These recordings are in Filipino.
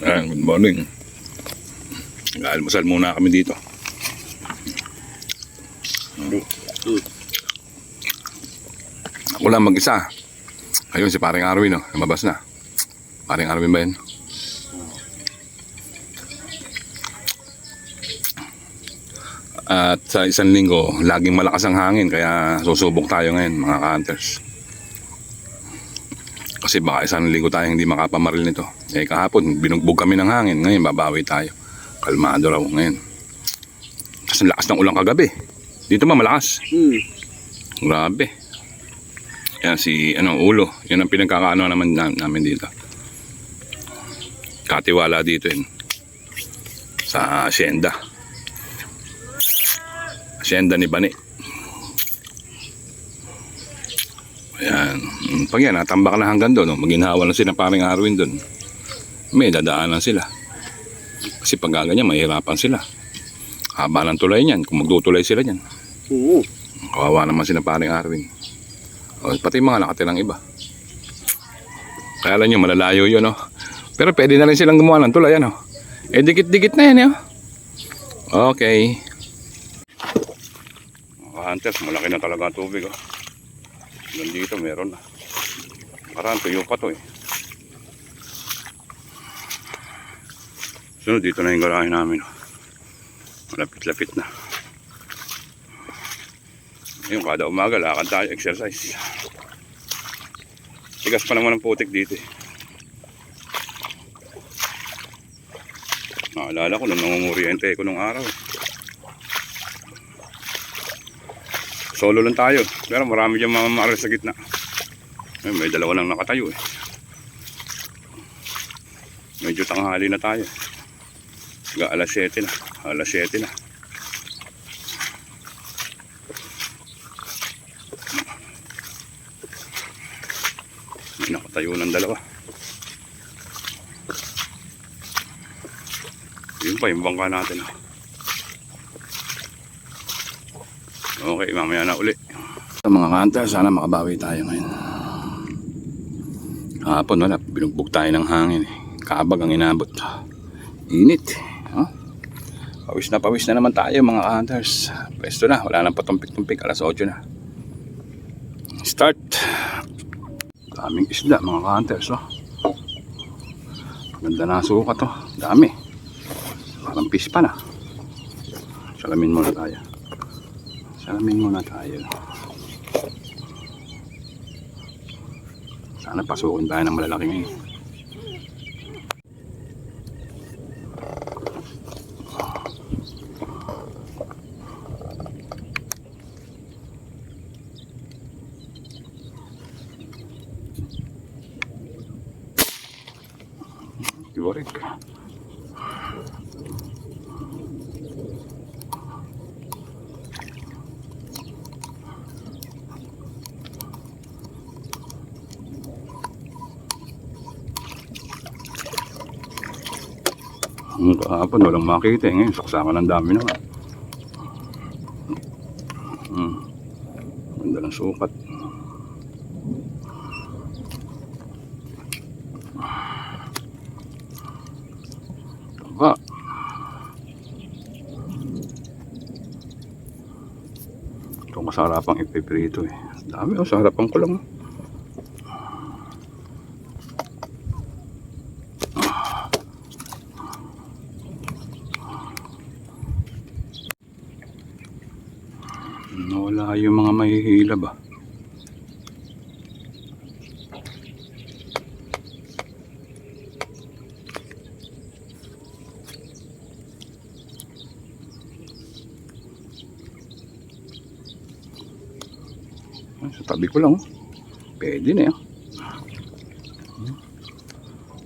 Ah, good morning. Nag-almusal muna kami dito. Ako lang mag-isa. Ayun, si paring Arwin, no? lumabas na. Paring Arwin ba yun? At sa isang linggo, laging malakas ang hangin, kaya susubok tayo ngayon, mga hunters. Kasi baka isang linggo tayo hindi makapamaril nito. Eh kahapon, binugbog kami ng hangin. Ngayon, babawi tayo. Kalmado raw ngayon. Kasi ang lakas ng ulang kagabi. Dito ba malakas? Hmm. Grabe. Yan si ano, ulo. Yan ang pinagkakaano naman na, namin dito. Katiwala dito yun. Sa asyenda. Asyenda ni Bani. Ayan. Mm, Pag yan, natambak na hanggang doon. No? Maginhawa na sila paring Arwin doon. May dadaanan sila. Kasi pag gaganyan, mahirapan sila. Haba ng tulay niyan. Kung magtutulay sila niyan. Oo. Kawawa naman si na paring Arwin. O, pati mga nakatirang iba. Kaya lang nyo, malalayo yun, no? Pero pwede na rin silang gumawa ng tulay, ano? Eh, dikit-dikit na yan, eh. oh. Okay. Mga hunters, malaki na talaga ang tubig, oh. Hanggang dito, meron na. Parang tuyo pa to, eh. Sunod, dito na yung garahe namin. Malapit-lapit na. Yung kada umaga, lakad tayo, exercise. Tigas pa naman ang putik dito eh. Naalala ko nung nangunguriente ko nung araw. Solo lang tayo, pero marami dyan mga maral sa gitna. Ay, may dalawa lang nakatayo eh. Medyo tanghali na tayo. Ga alas 7 na. Alas 7 na. May nakatayo ng dalawa. Yun pa yung bangka natin. Okay, mamaya na uli. Sa mga kanta, sana makabawi tayo ngayon. Kahapon wala, binugbog tayo ng hangin. Kabag ang inabot. Init. Oh. Pawis na pawis na naman tayo mga hunters. Pwesto na, wala nang patumpik-tumpik. Alas 8 na. Start. Daming isda mga hunters. Oh. Ganda na suka to. Dami. Parang fish pa na. Salamin muna tayo. Salamin muna tayo. Sana pasukin tayo ng malalaki ngayon. Tiwarik. Ang kahapon walang makita eh. Ngayon saksakan ng dami naman. Hmm. Ganda ng sukat. Taba. Ito masarapang ipiprito eh. Dami oh, sa harapan ko lang. oh. Nawala yung mga mahihila ba? Ay, Sa tabi ko lang. oh. Pwede na yan.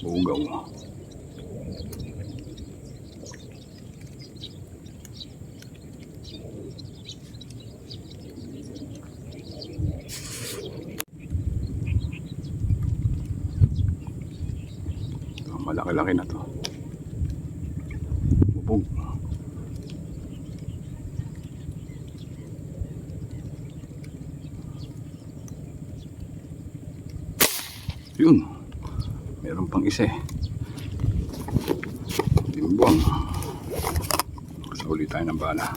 Bugaw. Ito, Malaki-laki na to. Bubog. Yun. Meron pang isa eh. buwang. Sa uli tayo ng bala.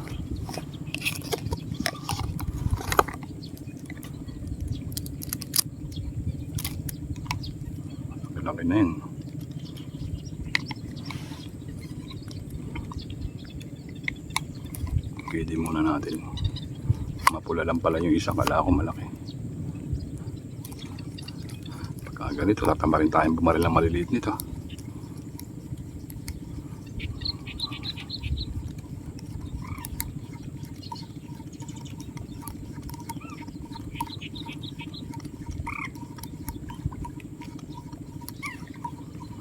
Malaki na yun. Pwede muna natin. Mapula lang pala yung isang kala ko malaki. Ganito, tatama rin tayong bumaril ng maliliit nito.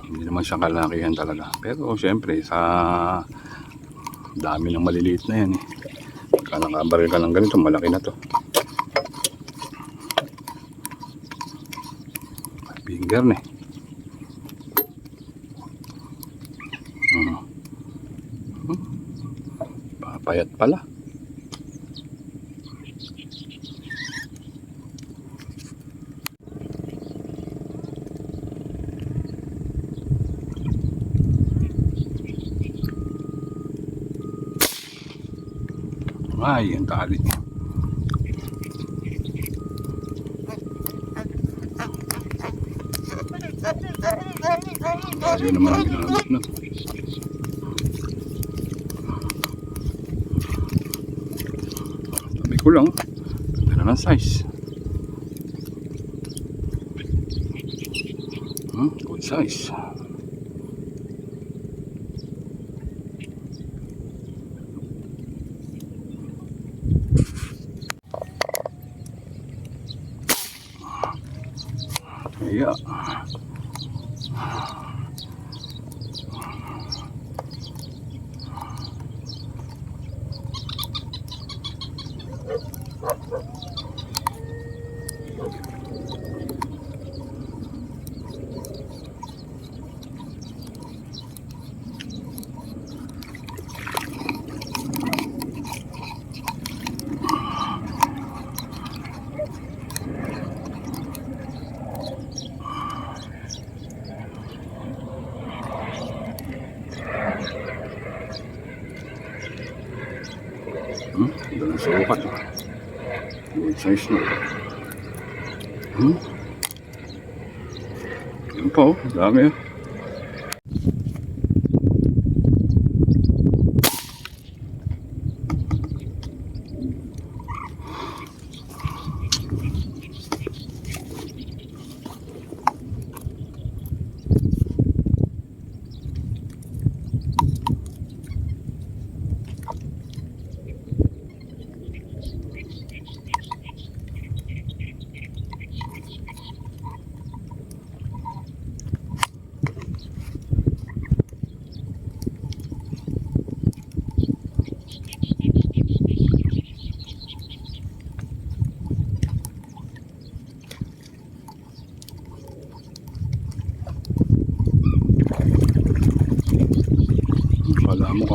Hindi naman siya kalakihan talaga. Pero siyempre, sa dami ng maliliit na yan eh. Pagka nakabaril ka ng ganito, malaki na to. Eh. Hmm. Hmm. Papayat pala. Ay, ang tali. Kasi naman ang ginagawa na. Tabi ko lang. Ganda ng size. Hmm, good size. Yeah. Hmm? Ganda ng sukat. Good size na. Hmm? Yan pa oh. Dami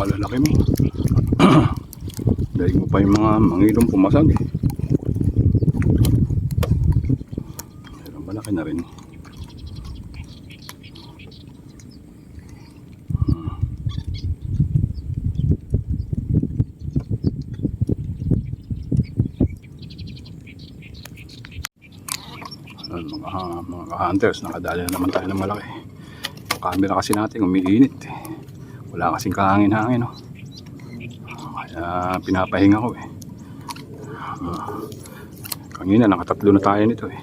kalalaki mo. Dahil mo pa yung mga mangilong pumasag. Pero malaki na rin. Hmm. Mga, mga hunters, nakadali na naman tayo ng malaki. Camera kasi natin umiinit eh. Wala kasing kahangin-hangin, no? Kaya pinapahinga ko, eh. Ah, kanina, nakatatlo na tayo nito, eh.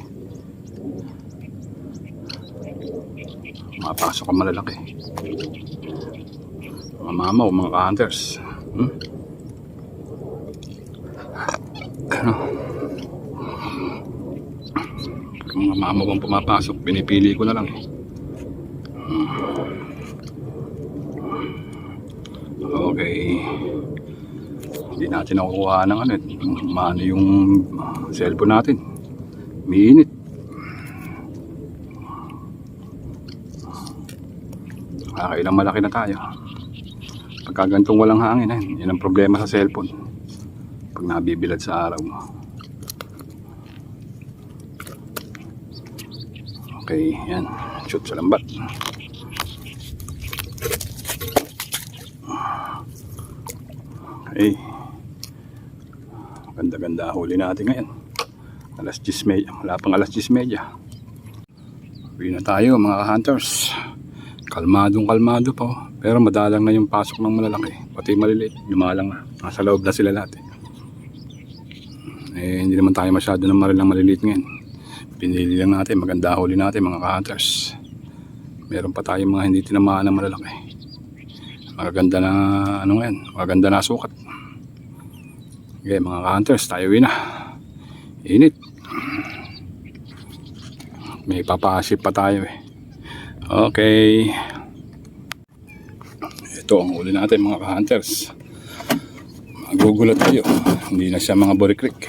Mapasok ang malalaki. Mga mama o mga hunters. Hmm? Ano? Mga mama bang pumapasok, pinipili ko na lang, eh. Okay. Hindi natin nakukuha ng ano, maano yung cellphone natin. Minit. Kakailang malaki na tayo. Pagka gantong walang hangin, eh, yan ang problema sa cellphone. Pag nabibilad sa araw. Okay, yan. Shoot sa lambat. Okay. Ganda-ganda huli natin ngayon. Alas 10 media. Wala pang alas 10 media. Uwi na tayo mga hunters. Kalmadong kalmado pa. Pero madalang na yung pasok ng malalaki. Pati maliliit. Lumalang na. Nasa loob na sila lahat eh. Eh, hindi naman tayo masyado ng marilang maliliit ngayon. Pinili lang natin. Maganda huli natin mga hunters. Meron pa tayong mga hindi tinamaan ng malalaki. Magaganda na ano ngayon. Magaganda na sukat. Okay mga hunters. Tayo na. Init. May papasip pa tayo eh. Okay. Ito ang huli natin mga ka-hunters. Magugulat tayo. Hindi na siya mga borikrik.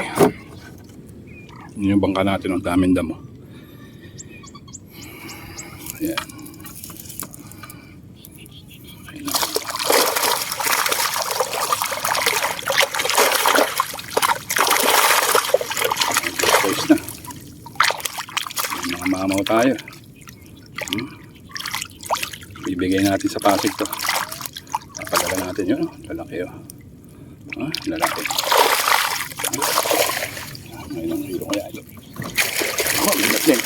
Yun yung bangka natin. Ang daming damo. Ayan. Ayan. Tapos na. May mga mamaw tayo. Hmm. Bibigay natin sa pasig to. Napadala natin yun. oh. Lalaki yun. Ah, lalaki. Ah, Ngayon ang hilo kaya yun. Oh, bigat din.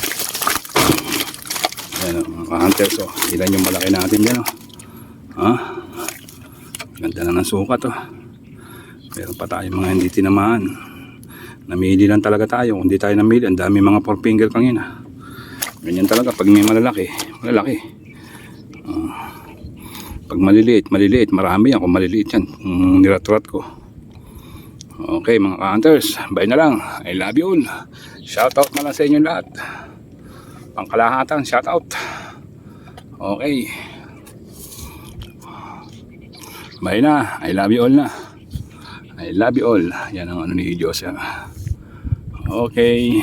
Ayan o, mga hunters o. Ilan yung malaki natin dyan o. Ha? Ganda na ng sukat o. Meron pa tayong mga hindi tinamaan. Namili lang talaga tayo. Kung di tayo namili, ang dami mga four finger kangina. Ganyan talaga pag may malalaki. Malalaki. Ah. pag maliliit, maliliit. Marami yan kung maliliit yan. Kung niratrat ko. Okay mga ka-hunters. Bye na lang. I love you all. Shout out na lang sa inyo lahat. Pangkalahatan. Shout out. Okay. Bye na. I love you all na. I love you all. Yan ang ano ni Joseph. Okay.